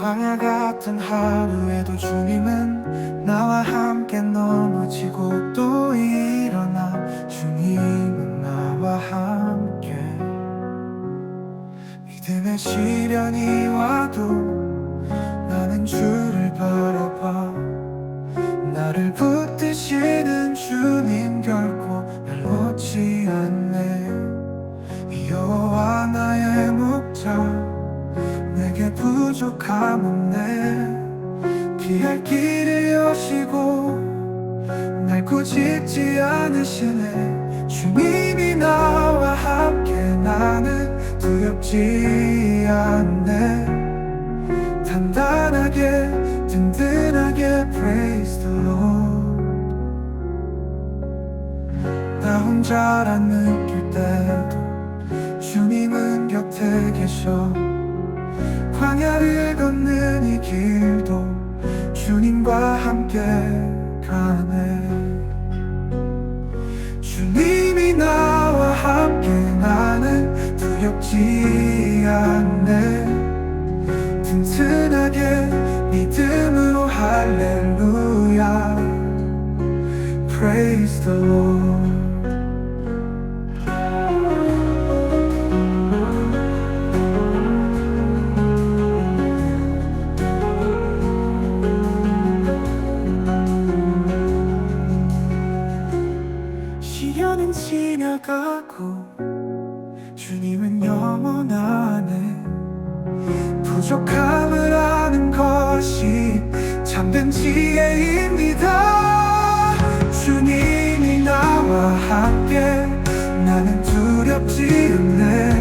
광야 같은 하루에도 주님은 나와 함께 넘어지고 또 일어나 주님은 나와 함께. 믿음의 시련이 와도 나는 주를 바라봐. 나를 붙드시는 주님 결코 날 놓지 않네. 여호와 나의 목자 부족함 없네. 피할 길을 여시고 날 꾸짖지 않으시네 주님이 나와 함께 나는 두렵지 않네. 단단하게 든든하게 praise the Lord. 나 혼자란 느낄 때도 주님은 곁에 계셔 광야를 걷는 이 길도 주님과 함께 가네. 주님이 나와 함께 나는 두렵지 않네. 든든하게 믿음으로 할렐루야. Praise the Lord 시련은 지나가고 주님은 영원하네 부족함을 아는 것이 참된 지혜입니다. 주님이 나와 함께 나는 두렵지 않네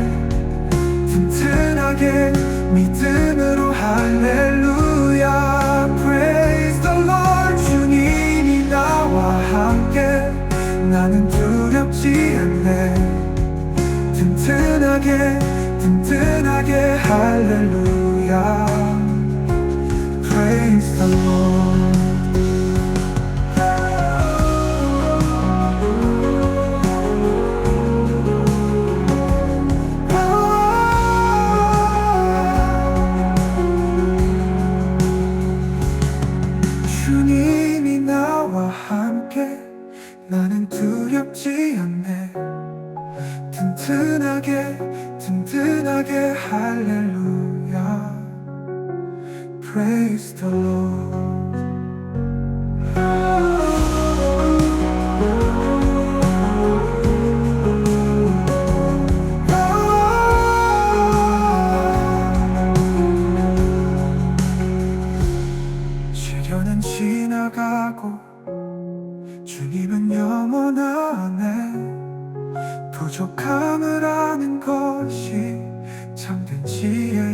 나는 두렵지 않네. 든든하게 든든하게 할렐루야. Praise the Lord. 함께 나는 않네 든든하게 든든하게 할렐루야. Praise the Lord. 시련은 지나가고 주님은 부족함을 아는 것이 참된 지혜